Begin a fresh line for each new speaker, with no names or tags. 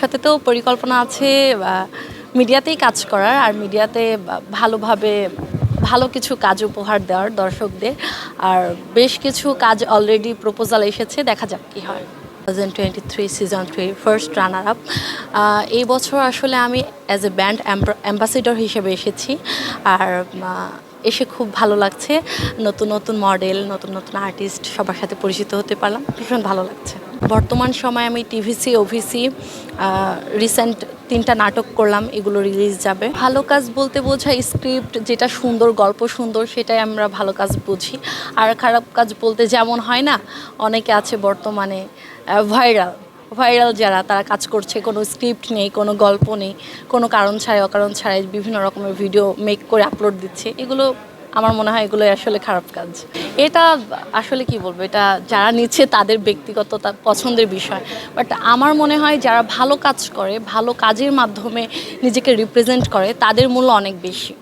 সাথে তো পরিকল্পনা আছে মিডিয়াতেই কাজ করার, আর মিডিয়াতে ভালোভাবে ভালো কিছু কাজ উপহার দেওয়ার দর্শকদের। আর বেশ কিছু কাজ অলরেডি প্রপোজাল এসেছে, দেখা যাক কি হয়। Thousand twenty three season three first runner up এই বছর আসলে আমি অ্যাজ এ ব্যান্ড অ্যাম্বাসিডর হিসেবে এসেছি। আর এসে খুব ভালো লাগছে। নতুন নতুন মডেল নতুন নতুন আর্টিস্ট সবার সাথে পরিচিত হতে পারলাম। ভীষণ ভালো লাগছে। বর্তমান সময়ে আমি টিভিসি ওভিসি রিসেন্ট তিনটা নাটক করলাম, এগুলো রিলিজ যাবে। ভালো কাজ বলতে বোঝায় স্ক্রিপ্ট যেটা সুন্দর, গল্প সুন্দর, সেটাই আমরা ভালো কাজ বুঝি। আর খারাপ কাজ বলতে যেমন হয় না, অনেকে আছে বর্তমানে ভাইরাল ভাইরাল যারা, তারা কাজ করছে, কোনো স্ক্রিপ্ট নেই, কোনো গল্প নেই, কোনো কারণ ছাড়াই, অকারণ ছাড়াই বিভিন্ন রকমের ভিডিও মেক করে আপলোড দিচ্ছে। এগুলো আমার মনে হয় এগুলো আসলে খারাপ কাজ। এটা আসলে কি বলব, এটা যারা নিচ্ছে তাদের ব্যক্তিগত পছন্দের বিষয়। বাট আমার মনে হয় যারা ভালো কাজ করে, ভালো কাজের মাধ্যমে নিজেকে রিপ্রেজেন্ট করে, তাদের মূল্য অনেক বেশি।